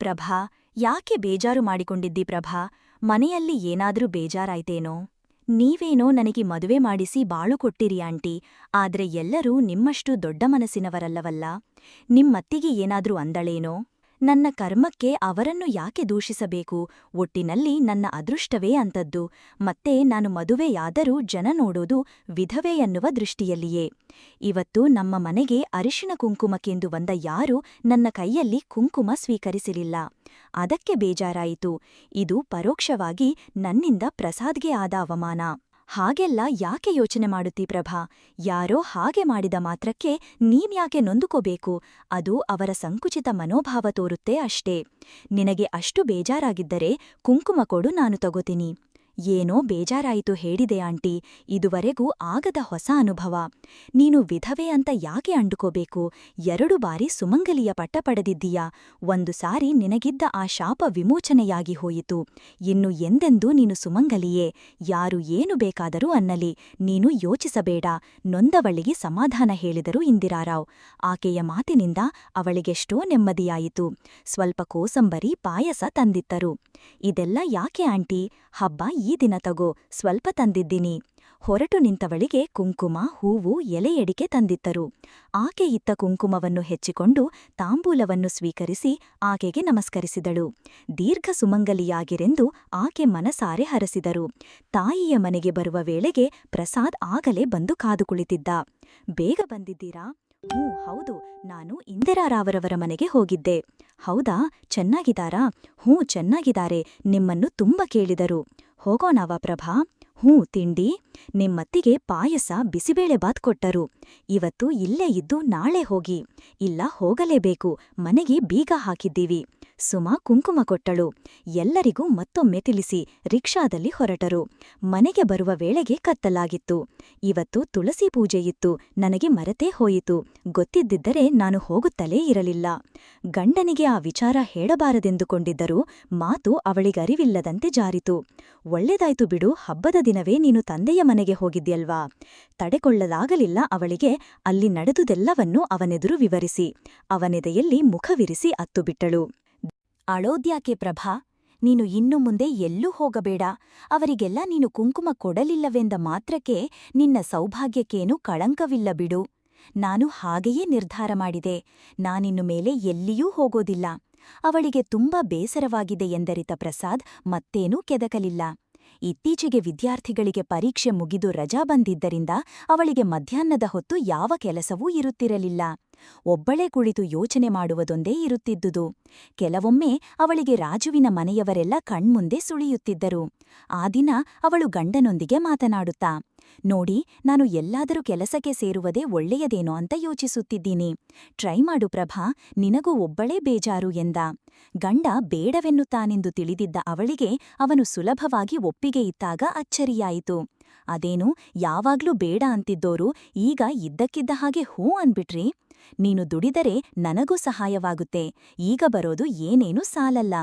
ಪ್ರಭಾ, ಯಾಕೆ ಬೇಜಾರು ಮಾಡಿಕೊಂಡಿದ್ದಿ ಪ್ರಭಾ? ಮನೆಯಲ್ಲಿ ಏನಾದ್ರೂ ಬೇಜಾರಾಯ್ತೇನೋ? ನೀವೇನೋ ನನಗೆ ಮದುವೆ ಮಾಡಿಸಿ ಬಾಳು ಕೊಟ್ಟಿರಿ ಆಂಟಿ, ಆದ್ರೆ ಎಲ್ಲರೂ ನಿಮ್ಮಷ್ಟು ದೊಡ್ಡ ಮನಸ್ಸಿನವರಲ್ಲವಲ್ಲ? ನಿಮ್ಮತ್ತಿಗೆ ಏನಾದ್ರೂ ಅಂದಳೇನೋ? ನನ್ನ ಕರ್ಮಕ್ಕೆ ಅವರನ್ನು ಯಾಕೆ ದೂಷಿಸಬೇಕು? ಒಟ್ಟಿನಲ್ಲಿ ನನ್ನ ಅದೃಷ್ಟವೇ ಅಂತದ್ದು ಮತ್ತೆ ನಾನು ಮದುವೆಯಾದರೂ ಜನ ನೋಡೋದು ವಿಧವೆ ಎನ್ನುವ ದೃಷ್ಟಿಯಲ್ಲಿಯೇ. ಇವತ್ತು ನಮ್ಮ ಮನೆಗೆ ಅರಿಶಿಣ ಕುಂಕುಮಕ್ಕೆಂದು ಬಂದ ಯಾರೂ ನನ್ನ ಕೈಯಲ್ಲಿ ಕುಂಕುಮ ಸ್ವೀಕರಿಸಲಿಲ್ಲ. ಅದಕ್ಕೆ ಬೇಜಾರಾಯಿತು. ಇದು ಪರೋಕ್ಷವಾಗಿ ನನ್ನಿಂದ ಪ್ರಸಾದ್ಗೆ ಆದ ಅವಮಾನ. ಹಾಗೆಲ್ಲ ಯಾಕೆ ಯೋಚನೆ ಮಾಡುತ್ತೀ ಪ್ರಭಾ? ಯಾರೋ ಹಾಗೆ ಮಾಡಿದ ಮಾತ್ರಕ್ಕೆ ನೀವ್ಯಾಕೆ ನೊಂದುಕೋಬೇಕು? ಅದು ಅವರ ಸಂಕುಚಿತ ಮನೋಭಾವ ತೋರುತ್ತೆ ಅಷ್ಟೇ. ನಿನಗೆ ಅಷ್ಟು ಬೇಜಾರಾಗಿದ್ದರೆ ಕುಂಕುಮ ಕೊಡು ನಾನು ತಗೋತೀನಿ. ಏನೋ ಬೇಜಾರಾಯಿತು ಹೇಳಿದೆ ಆಂಟಿ, ಇದುವರೆಗೂ ಆಗದ ಹೊಸ ಅನುಭವ. ನೀನು ವಿಧವೆ ಅಂತ ಯಾಕೆ ಅಂಡುಕೋಬೇಕು? ಎರಡು ಬಾರಿ ಸುಮಂಗಲಿಯ ಪಟ್ಟ ಪಡೆದಿದ್ದೀಯಾ? ಒಂದು ಸಾರಿ ನಿನಗಿದ್ದ ಆ ಶಾಪ ವಿಮೋಚನೆಯಾಗಿ ಹೋಯಿತು. ಇನ್ನು ಎಂದೆಂದೂ ನೀನು ಸುಮಂಗಲಿಯೇ? ಯಾರು ಏನು ಬೇಕಾದರೂ ಅನ್ನಲಿ, ನೀನು ಯೋಚಿಸಬೇಡ. ನೊಂದವಳಿಗೆ ಸಮಾಧಾನ ಹೇಳಿದರು ಇಂದಿರಾರಾವ್. ಆಕೆಯ ಮಾತಿನಿಂದ ಅವಳಿಗೆಷ್ಟೋ ನೆಮ್ಮದಿಯಾಯಿತು. ಸ್ವಲ್ಪ ಕೋಸಂಬರಿ ಪಾಯಸ ತಂದಿತ್ತರು. ಇದೆಲ್ಲ ಯಾಕೆ ಆಂಟಿ? ಹಬ್ಬ ಈ ದಿನ ತಗೋ, ಸ್ವಲ್ಪ ತಂದಿದ್ದೀನಿ. ಹೊರಟು ನಿಂತವಳಿಗೆ ಕುಂಕುಮ, ಹೂವು ಎಲೆಯಡಿಕೆ ತಂದಿತ್ತರು. ಆಕೆ ಇತ್ತ ಕುಂಕುಮವನ್ನು ಹೆಚ್ಚಿಕೊಂಡು ತಾಂಬೂಲವನ್ನು ಸ್ವೀಕರಿಸಿ ಆಕೆಗೆ ನಮಸ್ಕರಿಸಿದಳು. ದೀರ್ಘ ಸುಮಂಗಲಿಯಾಗಿರೆಂದು ಆಕೆ ಮನಸಾರೆ ಹರಸಿದರು. ತಾಯಿಯ ಮನೆಗೆ ಬರುವ ವೇಳೆಗೆ ಪ್ರಸಾದ್ ಆಗಲೇ ಬಂದು ಕಾದು ಕುಳಿತಿದ್ದ. ಬೇಗ ಬಂದಿದ್ದೀರಾ? ಹ್ಞೂ, ಹೌದು. ನಾನು ಇಂದಿರಾರಾವರವರ ಮನೆಗೆ ಹೋಗಿದ್ದೆ. ಹೌದಾ? ಚೆನ್ನಾಗಿದ್ದಾರಾ? ಹ್ಞೂ, ಚೆನ್ನಾಗಿದ್ದಾರೆ. ನಿಮ್ಮನ್ನು ತುಂಬ ಕೇಳಿದರು. ಹೋಗೋಣವಾ ಪ್ರಭಾ? ಹ್ಞೂ ತಿಂಡಿ. ನಿಮ್ಮತ್ತಿಗೆ ಪಾಯಸ ಬಿಸಿಬೇಳೆಬಾತ್ ಕೊಟ್ಟರು. ಇವತ್ತು ಇಲ್ಲೇ ಇದ್ದು ನಾಳೆ ಹೋಗಿ. ಇಲ್ಲ ಹೋಗಲೇಬೇಕು. ಮನೆಗೆ ಬೀಗ ಹಾಕಿದ್ದೀವಿ. ಸುಮಾ ಕುಂಕುಮ ಕೊಟ್ಟಳು. ಎಲ್ಲರಿಗೂ ಮತ್ತೊಮ್ಮೆ ತಿಳಿಸಿ ರಿಕ್ಷಾದಲ್ಲಿ ಹೊರಟರು. ಮನೆಗೆ ಬರುವ ವೇಳೆಗೆ ಕತ್ತಲಾಗಿತ್ತು. ಇವತ್ತು ತುಳಸಿ ಪೂಜೆಯಿತ್ತು ನನಗೆ ಮರೆತೇ ಹೋಯಿತು. ಗೊತ್ತಿದ್ದಿದ್ದರೆ ನಾನು ಹೋಗುತ್ತಲೇ ಇರಲಿಲ್ಲ. ಗಂಡನಿಗೆ ಆ ವಿಚಾರ ಹೇಳಬಾರದೆಂದುಕೊಂಡಿದ್ದರೂ ಮಾತು ಅವಳಿಗರಿವಿಲ್ಲದಂತೆ ಜಾರಿತು. ಒಳ್ಳೆದಾಯ್ತು ಬಿಡು. ಹಬ್ಬದ ದಿನವೇ ನೀನು ತಂದೆಯ ಮನೆಗೆ ಹೋಗಿದ್ಯಲ್ವಾ ತಡೆಕೊಳ್ಳಲಾಗಲಿಲ್ಲ ಅವಳಿಗೆ, ಅಲ್ಲಿ ನಡೆದುದೆಲ್ಲವನ್ನೂ ಅವನೆದುರು ವಿವರಿಸಿ, ಅವನೆದೆಯಲ್ಲಿ ಮುಖವಿರಿಸಿ ಅತ್ತುಬಿಟ್ಟಳು. ಅಳೋದ್ಯಾಕೆ ಪ್ರಭಾ, ನೀನು ಇನ್ನು ಮುಂದೆ ಎಲ್ಲೂ ಹೋಗಬೇಡ, ಅವರಿಗೆಲ್ಲ ನೀನು ಕುಂಕುಮ ಕೊಡಲಿಲ್ಲವೆಂದ ಮಾತ್ರಕ್ಕೆ ನಿನ್ನ ಸೌಭಾಗ್ಯಕ್ಕೇನೂ ಕಳಂಕವಿಲ್ಲ ಬಿಡು. ನಾನು ಹಾಗೆಯೇ ನಿರ್ಧಾರ ಮಾಡಿದೆ, ನಾನಿನ್ನು ಮೇಲೆ ಎಲ್ಲಿಯೂ ಹೋಗೋದಿಲ್ಲ. ಅವಳಿಗೆ ತುಂಬ ಬೇಸರವಾಗಿದೆ ಎಂದರಿತ ಪ್ರಸಾದ್ ಮತ್ತೇನೂ ಕೆದಕಲಿಲ್ಲ. ಇತ್ತೀಚೆಗೆ ವಿದ್ಯಾರ್ಥಿಗಳಿಗೆ ಪರೀಕ್ಷೆ ಮುಗಿದು ರಜಾ ಬಂದಿದ್ದರಿಂದ ಅವಳಿಗೆ ಮಧ್ಯಾಹ್ನದ ಹೊತ್ತು ಯಾವ ಕೆಲಸವೂ ಇರುತ್ತಿರಲಿಲ್ಲ. ಒಬ್ಬಳೇ ಕುಳಿತು ಯೋಚನೆ ಮಾಡುವುದೊಂದೇ ಇರುತ್ತಿದ್ದುದು. ಕೆಲವೊಮ್ಮೆ ಅವಳಿಗೆ ರಾಜುವಿನ ಮನೆಯವರೆಲ್ಲ ಕಣ್ಮುಂದೆ ಸುಳಿಯುತ್ತಿದ್ದರು. ಆ ದಿನ ಅವಳು ಗಂಡನೊಂದಿಗೆ ಮಾತನಾಡುತ್ತಾ, ನೋಡಿ, ನಾನು ಎಲ್ಲಾದರೂ ಕೆಲಸಕ್ಕೆ ಸೇರುವುದೇ ಒಳ್ಳೆಯದೇನೋ ಅಂತ ಯೋಚಿಸುತ್ತಿದ್ದೀನಿ. ಟ್ರೈ ಮಾಡು ಪ್ರಭಾ, ನಿನಗೂ ಒಬ್ಬಳೇ ಬೇಜಾರು ಎಂದ. ಗಂಡ ಬೇಡವೆನ್ನುತ್ತಾನೆಂದು ತಿಳಿದಿದ್ದ ಅವಳಿಗೆ ಅವನು ಸುಲಭವಾಗಿ ಒಪ್ಪಿಗೆ ಇತ್ತಾಗ ಅಚ್ಚರಿಯಾಯಿತು. ಅದೇನು, ಯಾವಾಗ್ಲೂ ಬೇಡ ಅಂತಿದ್ದೋರು ಈಗ ಇದ್ದಕ್ಕಿದ್ದ ಹಾಗೆ ಹೂ ಅನ್ಬಿಟ್ರಿ. ನೀನು ದುಡಿದರೆ ನನಗೂ ಸಹಾಯವಾಗುತ್ತೆ. ಈಗ ಬರೋದು ಏನೇನೂ ಸಾಲಲ್ಲ.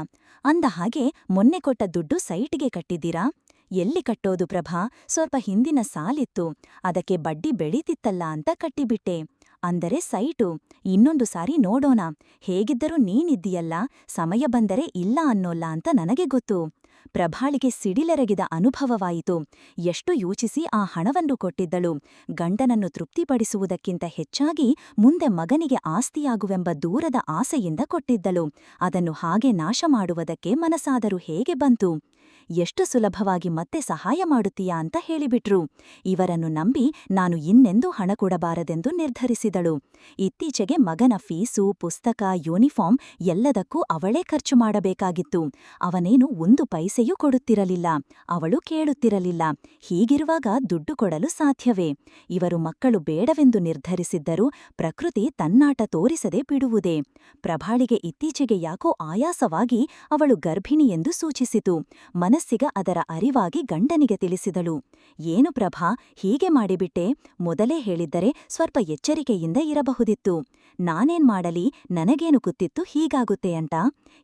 ಅಂದ ಹಾಗೆ ಮೊನ್ನೆ ಕೊಟ್ಟ ದುಡ್ಡು ಸೈಟ್ಗೆ ಕಟ್ಟಿದ್ದೀರಾ? ಎಲ್ಲಿ ಕಟ್ಟೋದು ಪ್ರಭಾ? ಸ್ವಲ್ಪ ಹಿಂದಿನ ಸಾಲಿತ್ತು. ಅದಕ್ಕೆ ಬಡ್ಡಿ ಬೆಳೀತಿತ್ತಲ್ಲ ಅಂತ ಕಟ್ಟಿಬಿಟ್ಟೆ. ಅಂದರೆ ಸೈಟು. ಇನ್ನೊಂದು ಸಾರಿ ನೋಡೋಣ. ಹೇಗಿದ್ದರೂ ನೀನಿದ್ದೀಯಲ್ಲ, ಸಮಯ ಬಂದರೆ ಇಲ್ಲ ಅನ್ನೋಲ್ಲ ಅಂತ ನನಗೆ ಗೊತ್ತು. ಪ್ರಭಾಳಿಗೆ ಸಿಡಿಲೆರಗಿದ ಅನುಭವವಾಯಿತು. ಎಷ್ಟು ಯೋಚಿಸಿ ಆ ಹಣವನ್ನು ಕೊಟ್ಟಿದ್ದಳು. ಗಂಡನನ್ನು ತೃಪ್ತಿಪಡಿಸುವುದಕ್ಕಿಂತ ಹೆಚ್ಚಾಗಿ ಮುಂದೆ ಮಗನಿಗೆ ಆಸ್ತಿಯಾಗುವೆಂಬ ದೂರದ ಆಸೆಯಿಂದ ಕೊಟ್ಟಿದ್ದಳು. ಅದನ್ನು ಹಾಗೆ ನಾಶ ಮಾಡುವುದಕ್ಕೆ ಮನಸಾದರೂ ಹೇಗೆ ಬಂತು? ಎಷ್ಟು ಸುಲಭವಾಗಿ ಮತ್ತೆ ಸಹಾಯ ಮಾಡುತ್ತೀಯಾ ಅಂತ ಹೇಳಿಬಿಟ್ರು. ಇವರನ್ನು ನಂಬಿ ನಾನು ಇನ್ನೆಂದೂ ಹಣ ಕೊಡಬಾರದೆಂದು ನಿರ್ಧರಿಸಿದಳು. ಇತ್ತೀಚೆಗೆ ಮಗನ ಫೀಸು, ಪುಸ್ತಕ, ಯೂನಿಫಾರ್ಮ್ ಎಲ್ಲದಕ್ಕೂ ಅವಳೇ ಖರ್ಚು ಮಾಡಬೇಕಾಗಿತ್ತು. ಅವನೇನು ಒಂದು ಪೈಸೆಯೂ ಕೊಡುತ್ತಿರಲಿಲ್ಲ. ಅವಳು ಕೇಳುತ್ತಿರಲಿಲ್ಲ. ಹೀಗಿರುವಾಗ ದುಡ್ಡು ಕೊಡಲು ಸಾಧ್ಯವೇ? ಇವರು ಮಕ್ಕಳು ಬೇಡವೆಂದು ನಿರ್ಧರಿಸಿದ್ದರೂ ಪ್ರಕೃತಿ ತನ್ನಾಟ ತೋರಿಸದೆ ಬಿಡುವುದೇ? ಪ್ರಭಾಳಿಗೆ ಇತ್ತೀಚೆಗೆ ಯಾಕೋ ಆಯಾಸವಾಗಿ ಅವಳು ಗರ್ಭಿಣಿ ಎಂದು ಸೂಚಿಸಿತು. ಮನಸ್ಸಿಗ ಅದರ ಅರಿವಾಗಿ ಗಂಡನಿಗೆ ತಿಳಿಸಿದಳು. ಏನು ಪ್ರಭಾ ಹೀಗೆ ಮಾಡಿಬಿಟ್ಟೆ? ಮೊದಲೇ ಹೇಳಿದ್ದರೆ ಸ್ವಲ್ಪ ಎಚ್ಚರಿಕೆಯಿಂದ ಇರಬಹುದಿತ್ತು. ನಾನೇನ್ ಮಾಡಲಿ, ನನಗೇನು ಗೊತ್ತಿತ್ತು ಹೀಗಾಗುತ್ತೆ ಅಂತ.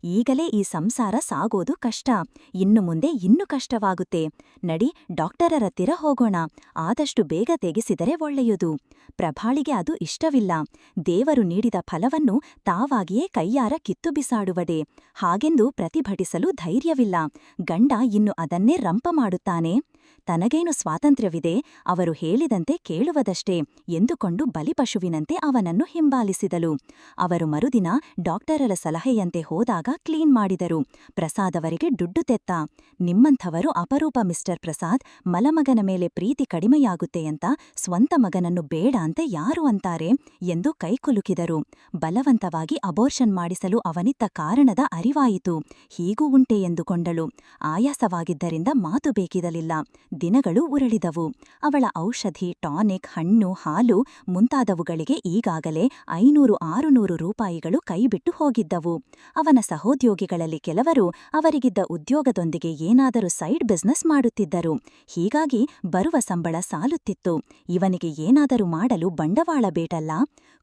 ಈಗಲೇ ಈ ಸಂಸಾರ ಸಾಗೋದು ಕಷ್ಟ. ಇನ್ನು ಮುಂದೆ ಇನ್ನು ಕಷ್ಟವಾಗುತ್ತೆ. ನಡಿ, ಡಾಕ್ಟರರ ಹತ್ತಿರ ಹೋಗೋಣ. ಆದಷ್ಟು ಬೇಗ ತೆಗೆಸಿದರೆ ಒಳ್ಳೆಯದು. ಪ್ರಭಾಳಿಗೆ ಅದು ಇಷ್ಟವಿಲ್ಲ. ದೇವರು ನೀಡಿದ ಫಲವನ್ನು ತಾವಾಗಿಯೇ ಕೈಯಾರ ಕಿತ್ತು ಬಿಸಾಡುವಡೆ ಹಾಗೆಂದು ಪ್ರತಿಭಟಿಸಲು ಧೈರ್ಯವಿಲ್ಲ. ಗಂಡ ಇನ್ನು ಅದನ್ನೇ ರಂಪ ಮಾಡುತ್ತಾನೆ. ತನಗೇನು ಸ್ವಾತಂತ್ರ್ಯವಿದೆ ಅವರು ಹೇಳಿದಂತೆ ಕೇಳುವುದಷ್ಟೇ ಎಂದುಕೊಂಡು ಬಲಿಪಶುವಿನಂತೆ ಅವನನ್ನು ಹಿಂಬಾಲಿಸಿದಳು. ಅವರು ಮರುದಿನ ಡಾಕ್ಟರರ ಸಲಹೆಯಂತೆ ಹೋದಾಗ ಕ್ಲೀನ್ ಮಾಡಿದರು. ಪ್ರಸಾದ್ ಅವರಿಗೆ ದುಡ್ಡು ತೆತ್ತ, ನಿಮ್ಮಂಥವರು ಅಪರೂಪ ಮಿಸ್ಟರ್ ಪ್ರಸಾದ್, ಮಲಮಗನ ಮೇಲೆ ಪ್ರೀತಿ ಕಡಿಮೆಯಾಗುತ್ತೆ ಅಂತ ಸ್ವಂತ ಮಗನನ್ನು ಬೇಡ ಅಂತ ಯಾರು ಅಂತಾರೆ? ಎಂದು ಕೈಕುಲುಕಿದರು. ಬಲವಂತವಾಗಿ ಅಬೋರ್ಷನ್ ಮಾಡಿಸಲು ಅವನಿತ್ತ ಕಾರಣದ ಅರಿವಾಯಿತು. ಹೀಗೂ ಉಂಟೆ ಎಂದುಕೊಂಡಳು ಆಯಾಸವಾಗಿದ್ದರಿಂದ ಮಾತು ಬೇಕಿರಲಿಲ್ಲ. ದಿನಗಳು ಉರಳಿದವು. ಅವಳ ಔಷಧಿ, ಟಾನಿಕ್, ಹಣ್ಣು, ಹಾಲು ಮುಂತಾದವುಗಳಿಗೆ ಈಗಾಗಲೇ ಐನೂರು, ಆರುನೂರು ರೂಪಾಯಿಗಳು ಕೈಬಿಟ್ಟು ಹೋಗಿದ್ದವು. ಅವನ ಸಹೋದ್ಯೋಗಿಗಳಲ್ಲಿ ಕೆಲವರು ಅವರಿಗಿದ್ದ ಉದ್ಯೋಗದೊಂದಿಗೆ ಏನಾದರೂ ಸೈಡ್ ಬಿಸ್ನೆಸ್ ಮಾಡುತ್ತಿದ್ದರು. ಹೀಗಾಗಿ ಬರುವ ಸಂಬಳ ಸಾಲುತ್ತಿತ್ತು. ಇವನಿಗೆ ಏನಾದರೂ ಮಾಡಲು ಬಂಡವಾಳ ಬೇಟಲ್ಲ.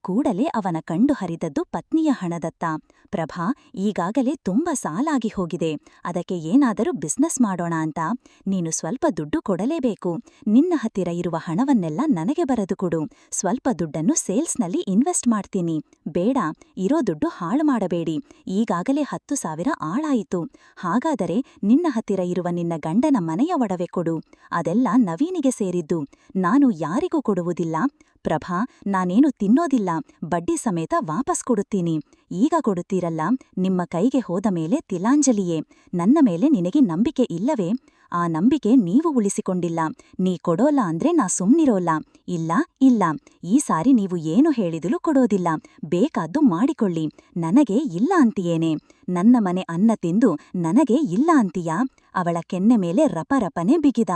ಕೂಡಲೇ ಅವನ ಕಂಡು ಹರಿದದ್ದು ಪತ್ನಿಯ ಹಣದತ್ತ. ಪ್ರಭಾ, ಈಗಾಗಲೇ ತುಂಬ ಸಾಲಾಗಿ ಹೋಗಿದೆ. ಅದಕ್ಕೆ ಏನಾದರೂ ಬಿಸ್ನೆಸ್ ಮಾಡೋಣ ಅಂತ. ನೀನು ಸ್ವಲ್ಪ ದುಡ್ಡು ಕೊಡಲೇಬೇಕು. ನಿನ್ನ ಹತ್ತಿರ ಇರುವ ಹಣವನ್ನೆಲ್ಲ ನನಗೆ ಬರೆದು ಕೊಡು. ಸ್ವಲ್ಪ ದುಡ್ಡನ್ನು ಸೇಲ್ಸ್ನಲ್ಲಿ ಇನ್ವೆಸ್ಟ್ ಮಾಡ್ತೀನಿ. ಬೇಡ, ಇರೋ ದುಡ್ಡು ಹಾಳು ಮಾಡಬೇಡಿ. ಈಗಾಗಲೇ ಹತ್ತು ಸಾವಿರ ಆಳಾಯಿತು ಹಾಗಾದರೆ ನಿನ್ನ ಹತ್ತಿರ ಇರುವ ನಿನ್ನ ಗಂಡನ ಮನೆಯ ಒಡವೆ ಕೊಡು. ಅದೆಲ್ಲ ನವೀನಿಗೆ ಸೇರಿದ್ದು. ನಾನು ಯಾರಿಗೂ ಕೊಡುವುದಿಲ್ಲ. ಪ್ರಭಾ, ನಾನೇನು ತಿನ್ನೋದಿಲ್ಲ. ಬಡ್ಡಿ ಸಮೇತ ವಾಪಸ್ ಕೊಡುತ್ತೀನಿ. ಈಗ ಕೊಡುತ್ತೀರಲ್ಲ, ನಿಮ್ಮ ಕೈಗೆ ಹೋದ ಮೇಲೆ ತಿಲಾಂಜಲಿಯೇ. ನನ್ನ ಮೇಲೆ ನಿನಗೆ ನಂಬಿಕೆ ಇಲ್ಲವೇ? ಆ ನಂಬಿಕೆ ನೀವು ಉಳಿಸಿಕೊಂಡಿಲ್ಲ. ನೀ ಕೊಡೋಲ್ಲ ಅಂದ್ರೆ ನಾ ಸುಮ್ನಿರೋಲ್ಲ. ಇಲ್ಲ ಇಲ್ಲ. ಈ ಸಾರಿ ನೀವು ಏನು ಹೇಳಿದಲು ಕೊಡೋದಿಲ್ಲ. ಬೇಕಾದ್ದು ಮಾಡಿಕೊಳ್ಳಿ. ನನಗೆ ಇಲ್ಲ ಅಂತೀಯೇನೆ. ನನ್ನ ಮನೆ ಅನ್ನ ತಿಂದು ನನಗೆ ಇಲ್ಲ ಅಂತೀಯಾ? ಅವಳ ಕೆನ್ನೆ ಮೇಲೆ ರಪರಪನೆ ಬಿಗಿದ.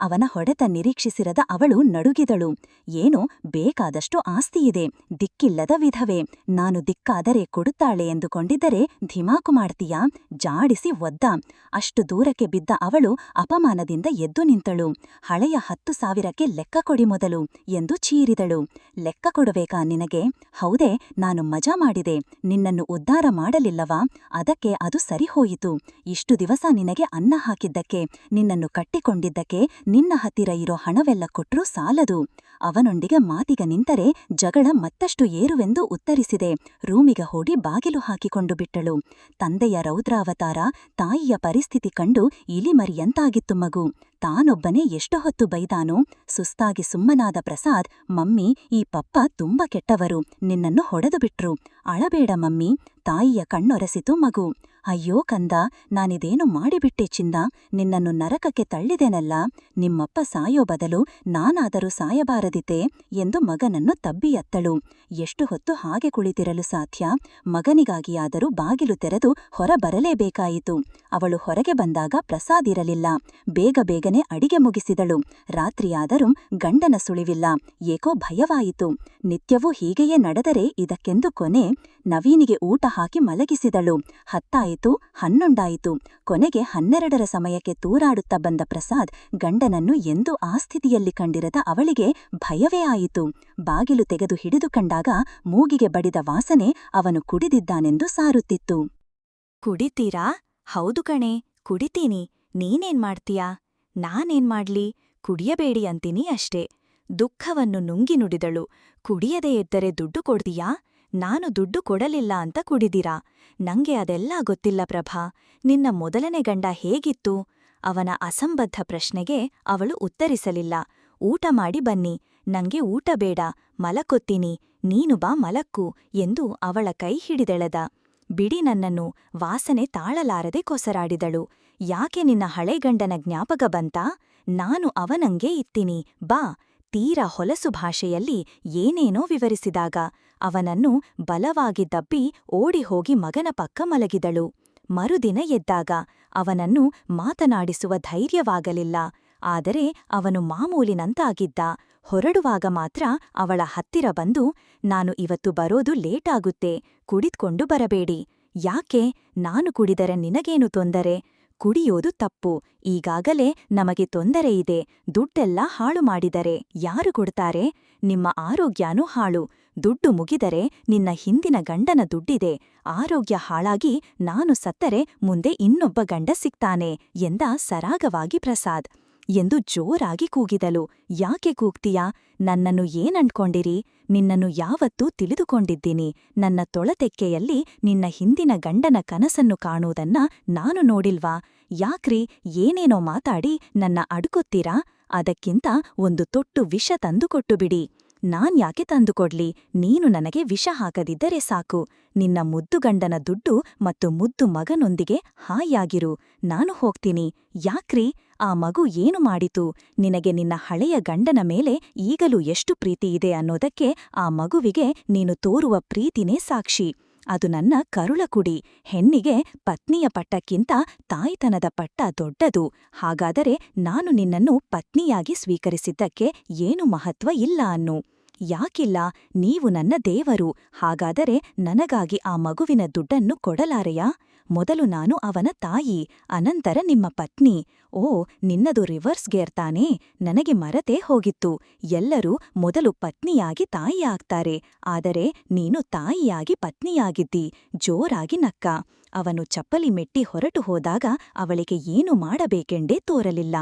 ಅವನ ಹೊಡೆತ ನಿರೀಕ್ಷಿಸಿರದ ಅವಳು ನಡುಗಿದಳು. ಏನೋ ಬೇಕಾದಷ್ಟು ಆಸ್ತಿಯಿದೆ. ದಿಕ್ಕಿಲ್ಲದ ವಿಧವೆ. ನಾನು ದಿಕ್ಕಾದರೆ ಕೊಡುತ್ತಾಳೆ ಎಂದುಕೊಂಡಿದ್ದರೆ ಧಿಮಾಕು ಮಾಡ್ತೀಯಾ? ಜಾಡಿಸಿ ಒದ್ದ. ಅಷ್ಟು ದೂರಕ್ಕೆ ಬಿದ್ದ ಅವಳು ಅಪಮಾನದಿಂದ ಎದ್ದು ನಿಂತಳು. ಹಳೆಯ ಹತ್ತು ಸಾವಿರಕ್ಕೆ ಲೆಕ್ಕ ಕೊಡಿ ಮೊದಲು ಎಂದು ಚೀರಿದಳು. ಲೆಕ್ಕ ಕೊಡಬೇಕಾ ನಿನಗೆ? ಹೌದೇ, ನಾನು ಮಜಾ ಮಾಡಿದೆ. ನಿನ್ನನ್ನು ಉದ್ಧಾರ ಮಾಡಲಿಲ್ಲವಾ? ಅದಕ್ಕೆ ಅದು ಸರಿಹೋಯಿತು. ಇಷ್ಟು ದಿವಸ ನಿನಗೆ ಅನ್ನ ಹಾಕಿದ್ದಕ್ಕೆ, ನಿನ್ನನ್ನು ಕಟ್ಟಿಕೊಂಡಿದ್ದಕ್ಕೆ ನಿನ್ನ ಹತ್ತಿರ ಇರೋ ಹಣವೆಲ್ಲ ಕೊಟ್ರೂ ಸಾಲದು. ಅವನೊಂದಿಗೆ ಮಾತಿಗ ನಿಂತರೆ ಜಗಳ ಮತ್ತಷ್ಟು ಏರುವೆಂದು ಉತ್ತರಿಸಿದೆ. ರೂಮಿಗ ಹೋಡಿ ಬಾಗಿಲು ಹಾಕಿಕೊಂಡು ಬಿಟ್ಟಳು. ತಂದೆಯ ರೌದ್ರಾವತಾರ, ತಾಯಿಯ ಪರಿಸ್ಥಿತಿ ಕಂಡು ಇಲಿಮರಿಯಂತಾಗಿತ್ತು ಮಗು. ತಾನೊಬ್ಬನೇ ಎಷ್ಟು ಹೊತ್ತು ಬೈದಾನೋ? ಸುಸ್ತಾಗಿ ಸುಮ್ಮನಾದ ಪ್ರಸಾದ್, ಮಮ್ಮಿ, ಈ ಪಪ್ಪ ತುಂಬ ಕೆಟ್ಟವರು. ನಿನ್ನನ್ನು ಹೊಡೆದು ಬಿಟ್ರು ಅಳಬೇಡ ಮಮ್ಮಿ. ತಾಯಿಯ ಕಣ್ಣೊರೆಸಿತು ಮಗು. ಅಯ್ಯೋ ಕಂದ, ನಾನಿದೇನು ಮಾಡಿಬಿಟ್ಟೆ ಚಿಂದ. ನಿನ್ನನ್ನು ನರಕಕ್ಕೆ ತಳ್ಳಿದೆನಲ್ಲ. ನಿಮ್ಮಪ್ಪ ಸಾಯೋ ಬದಲು ನಾನಾದರೂ ಸಾಯಬಾರದಿತೆ ಎಂದು ಮಗನನ್ನು ತಬ್ಬಿಯತ್ತಳು ಎಷ್ಟು ಹೊತ್ತು ಹಾಗೆ ಕುಳಿತಿರಲು ಸಾಧ್ಯ? ಮಗನಿಗಾಗಿಯಾದರೂ ಬಾಗಿಲು ತೆರೆದು ಹೊರ ಬರಲೇಬೇಕಾಯಿತು ಅವಳು ಹೊರಗೆ ಬಂದಾಗ ಪ್ರಸಾದಿರಲಿಲ್ಲ ಬೇಗ ಬೇಗನೆ ಅಡಿಗೆ ಮುಗಿಸಿದಳು. ರಾತ್ರಿಯಾದರೂ ಗಂಡನ ಸುಳಿವಿಲ್ಲ. ಏಕೋ ಭಯವಾಯಿತು. ನಿತ್ಯವೂ ಹೀಗೆಯೇ ನಡೆದರೆ ಇದಕ್ಕೆಂದು ಕೊನೆ? ನವೀನಿಗೆ ಊಟ ಹಾಕಿ ಮಲಗಿಸಿದಳು. ಹತ್ತಾಯಿತು, ಹನ್ನೊಂದಾಯಿತು. ಕೊನೆಗೆ ಹನ್ನೆರಡರ ಸಮಯಕ್ಕೆ ತೂರಾಡುತ್ತಾ ಬಂದ ಪ್ರಸಾದ್ ಗಂಡನನ್ನು ಎಂದೂ ಆ ಸ್ಥಿತಿಯಲ್ಲಿ ಕಂಡಿರದ ಅವಳಿಗೆ ಭಯವೇ ಆಯಿತು. ಬಾಗಿಲು ತೆಗೆದು ಹಿಡಿದು ಕಂಡಾಗ ಮೂಗಿಗೆ ಬಡಿದ ವಾಸನೆ ಅವನು ಕುಡಿದಿದ್ದಾನೆಂದು ಸಾರುತ್ತಿತ್ತು. ಕುಡಿತೀರಾ? ಹೌದು ಕಣೆ, ಕುಡಿತೀನಿ. ನೀನೇನ್ ಮಾಡ್ತೀಯಾ? ನಾನೇನ್ ಮಾಡ್ಲಿ? ಕುಡಿಯಬೇಡಿ ಅಂತೀನಿ ಅಷ್ಟೇ. ದುಃಖವನ್ನು ನುಂಗಿ ನುಡಿದಳು. ಕುಡಿಯದೇ ಇದ್ದರೆ ದುಡ್ಡು ಕೊಡ್ತೀಯಾ? ನಾನು ದುಡ್ಡು ಕೊಡಲಿಲ್ಲ ಅಂತ ಕುಡಿದಿರಾ? ನಂಗೆ ಅದೆಲ್ಲ ಗೊತ್ತಿಲ್ಲ ಪ್ರಭಾ. ನಿನ್ನ ಮೊದಲನೇ ಗಂಡ ಹೇಗಿತ್ತು? ಅವನ ಅಸಂಬದ್ಧ ಪ್ರಶ್ನೆಗೆ ಅವಳು ಉತ್ತರಿಸಲಿಲ್ಲ. ಊಟ ಮಾಡಿ ಬನ್ನಿ. ನಂಗೆ ಊಟ ಬೇಡ. ಮಲಕೊತ್ತೀನಿ ನೀನು ಬಾ ಮಲಕ್ಕು ಎಂದು ಅವಳ ಕೈ ಹಿಡಿದೆಳೆದ. ಬಿಡಿ ನನ್ನನ್ನು ವಾಸನೆ ತಾಳಲಾರದೆ ಕೊಸರಾಡಿದಳು. ಯಾಕೆ ನಿನ್ನ ಹಳೆಗಂಡನ ಜ್ಞಾಪಕ ಬಂತ? ನಾನು ಅವನಂಗೆ ಇತ್ತೀನಿ. ಬಾ. ತೀರ ಹೊಲಸು ಭಾಷೆಯಲ್ಲಿ ಏನೇನೋ ವಿವರಿಸಿದಾಗ ಅವನನ್ನು ಬಲವಾಗಿ ದಬ್ಬಿ ಓಡಿಹೋಗಿ ಮಗನ ಪಕ್ಕ ಮಲಗಿದಳು. ಮರುದಿನ ಎದ್ದಾಗ ಅವನನ್ನು ಮಾತನಾಡಿಸುವ ಧೈರ್ಯವಾಗಲಿಲ್ಲ. ಆದರೆ ಅವನು ಮಾಮೂಲಿನಂತಾಗಿದ್ದ. ಹೊರಡುವಾಗ ಮಾತ್ರ ಅವಳ ಹತ್ತಿರ ಬಂದು, ನಾನು ಇವತ್ತು ಬರೋದು ಲೇಟಾಗುತ್ತೆ, ಕುಡಿದ್ಕೊಂಡು ಬರಬೇಡಿ. ಯಾಕೆ? ನಾನು ಕುಡಿದರೆ ನಿನಗೇನು ತೊಂದರೆ? ಕುಡಿಯೋದು ತಪ್ಪು. ಈಗಾಗಲೇ ನಮಗೆ ತೊಂದರೆ ಇದೆ. ದುಡ್ಡೆಲ್ಲ ಹಾಳು ಮಾಡಿದರೆ ಯಾರು ಕೊಡ್ತಾರೆ? ನಿಮ್ಮ ಆರೋಗ್ಯನೂ ಹಾಳು. ದುಡ್ಡು ಮುಗಿದರೆ ನಿನ್ನ ಹಿಂದಿನ ಗಂಡನ ದುಡ್ಡಿದೆ. ಆರೋಗ್ಯ ಹಾಳಾಗಿ ನಾನು ಸತ್ತರೆ ಮುಂದೆ ಇನ್ನೊಬ್ಬ ಗಂಡ ಸಿಗ್ತಾನೆ ಎಂದ ಸರಾಗವಾಗಿ ಪ್ರಸಾದ್. ಎಂದು ಜೋರಾಗಿ ಕೂಗಿದಳು. ಯಾಕೆ ಕೂಗ್ತೀಯಾ? ನನ್ನನ್ನು ಏನಂಡ್ಕೊಂಡಿರಿ ನಿನ್ನನ್ನು ಯಾವತ್ತೂ ತಿಳಿದುಕೊಂಡಿದ್ದೀನಿ. ನನ್ನ ತೊಳತೆಕ್ಕೆಯಲ್ಲಿ ನಿನ್ನ ಹಿಂದಿನ ಗಂಡನ ಕನಸನ್ನು ಕಾಣುವುದನ್ನ ನಾನು ನೋಡಿಲ್ವಾ? ಯಾಕ್ರಿ? ಏನೇನೋ ಮಾತಾಡಿ ನನ್ನ ಅಡ್ಕೊತ್ತೀರಾ? ಅದಕ್ಕಿಂತ ಒಂದು ತೊಟ್ಟು ವಿಷ ತಂದುಕೊಟ್ಟು ಬಿಡಿ. ನಾನ್ಯಾಕೆ ತಂದುಕೊಡ್ಲಿ ನೀನು ನನಗೆ ವಿಷ ಹಾಕದಿದ್ದರೆ ಸಾಕು. ನಿನ್ನ ಮುದ್ದು ಗಂಡನ ದುಡ್ಡು ಮತ್ತು ಮುದ್ದು ಮಗನೊಂದಿಗೆ ಹಾಯಾಗಿರು. ನಾನು ಹೋಗ್ತೀನಿ. ಯಾಕ್ರಿ? ಆ ಮಗು ಏನು ಮಾಡಿತು? ನಿನಗೆ ನಿನ್ನ ಹಳೆಯ ಗಂಡನ ಮೇಲೆ ಈಗಲೂ ಎಷ್ಟು ಪ್ರೀತಿಯಿದೆ ಅನ್ನೋದಕ್ಕೆ ಆ ಮಗುವಿಗೆ ನೀನು ತೋರುವ ಪ್ರೀತಿನೇ ಸಾಕ್ಷಿ. ಅದು ನನ್ನ ಕರುಳ ಕುಡಿ. ಹೆಣ್ಣಿಗೆ ಪತ್ನಿಯ ಪಟ್ಟಕ್ಕಿಂತ ತಾಯ್ತನದ ಪಟ್ಟ ದೊಡ್ಡದು. ಹಾಗಾದರೆ ನಾನು ನಿನ್ನನ್ನು ಪತ್ನಿಯಾಗಿ ಸ್ವೀಕರಿಸಿದ್ದಕ್ಕೆ ಏನು ಮಹತ್ವ ಇಲ್ಲ ಅನ್ನು. ಯಾಕಿಲ್ಲ, ನೀವು ನನ್ನ ದೇವರು. ಹಾಗಾದರೆ ನನಗಾಗಿ ಆ ಮಗುವಿನ ದುಡ್ಡನ್ನು ಕೊಡಲಾರೆಯಾ? ಮೊದಲು ನಾನು ಅವನ ತಾಯಿ, ಅನಂತರ ನಿಮ್ಮ ಪತ್ನಿ. ಓ, ನಿನ್ನದು ರಿವರ್ಸ್ ಗೇರ್ ತಾನೇ? ನನಗೆ ಮರತೇ ಹೋಗಿತ್ತು. ಎಲ್ಲರೂ ಮೊದಲು ಪತ್ನಿಯಾಗಿ ತಾಯಿಯಾಗ್ತಾರೆ ಆದರೆ ನೀನು ತಾಯಿಯಾಗಿ ಪತ್ನಿಯಾಗಿದ್ದಿ. ಜೋರಾಗಿ ನಕ್ಕ. ಅವನು ಚಪ್ಪಲಿ ಮೆಟ್ಟಿ ಹೊರಟು ಹೋದಾಗ ಅವಳಿಗೆ ಏನು ಮಾಡಬೇಕೆಂದೇ ತೋರಲಿಲ್ಲ.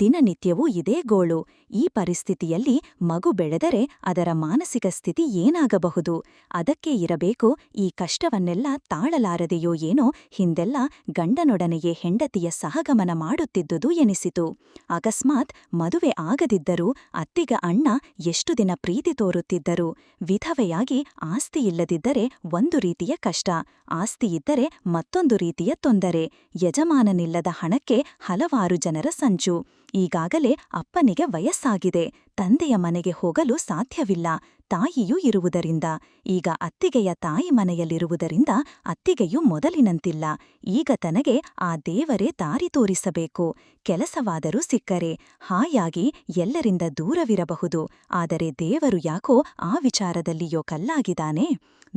ದಿನನಿತ್ಯವೂ ಇದೇ ಗೋಳು. ಈ ಪರಿಸ್ಥಿತಿಯಲ್ಲಿ ಮಗು ಬೆಳೆದರೆ ಅದರ ಮಾನಸಿಕ ಸ್ಥಿತಿ ಏನಾಗಬಹುದು? ಅದಕ್ಕೆ ಇರಬೇಕು, ಈ ಕಷ್ಟವನ್ನೆಲ್ಲ ತಾಳಲಾರದೆಯೋ ಏನೋ? ಹಿಂದೆಲ್ಲ ಗಂಡನೊಡನೆಯೇ ಹೆಂಡತಿಯ ಸಹಗಮನ ಮಾಡುತ್ತಿದ್ದುದು ಎನಿಸಿತು. ಅಕಸ್ಮಾತ್ ಮದುವೆ ಆಗದಿದ್ದರೂ ಅತ್ತಿಗ ಅಣ್ಣ ಎಷ್ಟು ದಿನ ಪ್ರೀತಿ ತೋರುತ್ತಿದ್ದರು? ವಿಧವೆಯಾಗಿ ಆಸ್ತಿ ಇಲ್ಲದಿದ್ದರೆ ಒಂದು ರೀತಿಯ ಕಷ್ಟ ಆಸ್ತಿಯಿದ್ದರೆ ಮತ್ತೊಂದು ರೀತಿಯ ತೊಂದರೆ. ಯಜಮಾನನಿಲ್ಲದ ಹಣಕ್ಕೆ ಹಲವಾರು ಜನರ ಸಂಚು. ಈಗಾಗಲೇ ಅಪ್ಪನಿಗೆ ವಯಸ್ಸಾಗಿದೆ ತಂದೆಯ ಮನೆಗೆ ಹೋಗಲು ಸಾಧ್ಯವಿಲ್ಲ. ತಾಯಿಯೂ ಇರುವುದರಿಂದ, ಈಗ ಅತ್ತಿಗೆಯ ತಾಯಿ ಮನೆಯಲ್ಲಿರುವುದರಿಂದ ಅತ್ತಿಗೆಯು ಮೊದಲಿನಂತಿಲ್ಲ. ಈಗ ತನಗೆ ಆ ದೇವರೇ ದಾರಿ ತೋರಿಸಬೇಕು. ಕೆಲಸವಾದರೂ ಸಿಕ್ಕರೆ ಹಾಯಾಗಿ ಎಲ್ಲರಿಂದ ದೂರವಿರಬಹುದು. ಆದರೆ ದೇವರು ಯಾಕೋ ಆ ವಿಚಾರದಲ್ಲಿಯೋ ಕಲ್ಲಾಗಿದ್ದಾನೆ.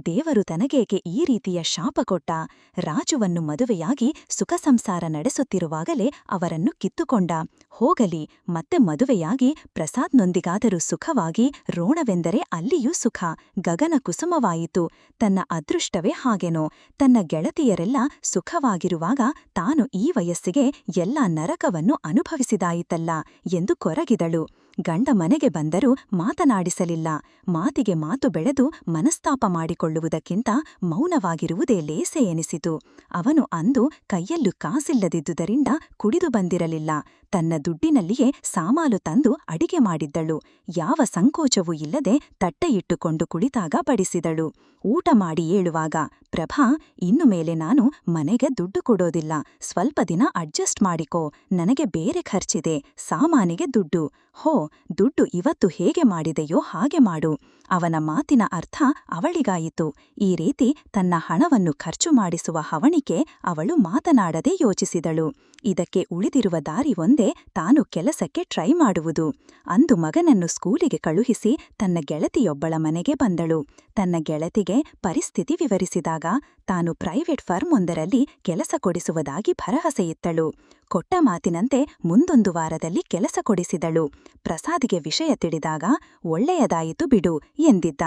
ದೇವರು ತನಗೇಕೆ ಈ ರೀತಿಯ ಶಾಪ ಕೊಟ್ಟ? ರಾಜುವನ್ನು ಮದುವೆಯಾಗಿ ಸುಖ ಸಂಸಾರ ನಡೆಸುತ್ತಿರುವಾಗಲೇ ಅವರನ್ನು ಕಿತ್ತುಕೊಂಡ. ಹೋಗಲಿ, ಮತ್ತೆ ಮದುವೆಯಾಗಿ ಪ್ರಸಾದ್ನೊಂದಿಗಾದರೂ ಸುಖವಾಗಿ ರೋಣವೆಂದರೆ ಅಲ್ಲಿಯೂ ಸುಖ, ಗಗನ ಕುಸುಮವಾಯಿತು. ತನ್ನ ಅದೃಷ್ಟವೇ ಹಾಗೆನೋ, ತನ್ನ ಗೆಳತಿಯರೆಲ್ಲ ಸುಖವಾಗಿರುವಾಗ ತಾನು ಈ ವಯಸ್ಸಿಗೆ ಎಲ್ಲ ನರಕವನ್ನು ಅನುಭವಿಸಿದಾಯಿತಲ್ಲ ಎಂದು ಕೊರಗಿದಳು. ಗಂಡ ಮನೆಗೆ ಬಂದರೂ ಮಾತನಾಡಿಸಲಿಲ್ಲ. ಮಾತಿಗೆ ಮಾತು ಬೆಳೆದು ಮನಸ್ತಾಪ ಮಾಡಿಕೊಳ್ಳುವುದಕ್ಕಿಂತ ಮೌನವಾಗಿರುವುದೇ ಲೇಸೆ ಎನಿಸಿತು. ಅವನು ಅಂದು ಕೈಯಲ್ಲೂ ಕಾಸಿಲ್ಲದಿದ್ದುದರಿಂದ ಕುಡಿದು ಬಂದಿರಲಿಲ್ಲ. ತನ್ನ ದುಡ್ಡಿನಲ್ಲಿಯೇ ಸಾಮಾಲು ತಂದು ಅಡಿಗೆ ಮಾಡಿದ್ದಳು. ಯಾವ ಸಂಕೋಚವೂ ಇಲ್ಲದೆ ತಟ್ಟೆಯಿಟ್ಟುಕೊಂಡು ಕುಳಿತಾಗ ಬಡಿಸಿದಳು. ಊಟ ಮಾಡಿ ಏಳುವಾಗ, ಪ್ರಭಾ, ಇನ್ನು ಮೇಲೆ ನಾನು ಮನೆಗೆ ದುಡ್ಡು ಕೊಡೋದಿಲ್ಲ. ಸ್ವಲ್ಪ ದಿನ ಅಡ್ಜಸ್ಟ್ ಮಾಡಿಕೋ. ನನಗೆ ಬೇರೆ ಖರ್ಚಿದೆ. ಸಾಮಾನಿಗೆ ದುಡ್ಡು. ಹೋ, ದುಡ್ಡು ಇವತ್ತು ಹೇಗೆ ಮಾಡಿದೆಯೋ ಹಾಗೆ ಮಾಡು. ಅವನ ಮಾತಿನ ಅರ್ಥ ಅವಳಿಗಾಯಿತು. ಈ ರೀತಿ ತನ್ನ ಹಣವನ್ನು ಖರ್ಚು ಮಾಡಿಸುವ ಹವಣಿಕೆ ಅವಳು ಮಾತನಾಡದೆ ಯೋಚಿಸಿದಳು. ಇದಕ್ಕೆ ಉಳಿದಿರುವ ದಾರಿ ಒಂದೇ ತಾನು ಕೆಲಸಕ್ಕೆ ಟ್ರೈ ಮಾಡುವುದು. ಅಂದು ಮಗನನ್ನು ಸ್ಕೂಲಿಗೆ ಕಳುಹಿಸಿ ತನ್ನ ಗೆಳತಿಯೊಬ್ಬಳ ಮನೆಗೆ ಬಂದಳು. ತನ್ನ ಗೆಳತಿಗೆ ಪರಿಸ್ಥಿತಿ ವಿವರಿಸಿದಾಗ ತಾನು ಪ್ರೈವೇಟ್ ಫರ್ಮ್ ಒಂದರಲ್ಲಿ ಕೆಲಸ ಕೊಡಿಸುವುದಾಗಿ ಭರವಸೆಯಿತ್ತಳು ಕೊಟ್ಟ ಮಾತಿನಂತೆ ಮುಂದೊಂದು ವಾರದಲ್ಲಿ ಕೆಲಸ ಕೊಡಿಸಿದಳು. ಪ್ರಸಾದಿಗೆ ವಿಷಯ ತಿಳಿದಾಗ ಒಳ್ಳೆಯದಾಯಿತು ಬಿಡು ಎಂದಿದ್ದ.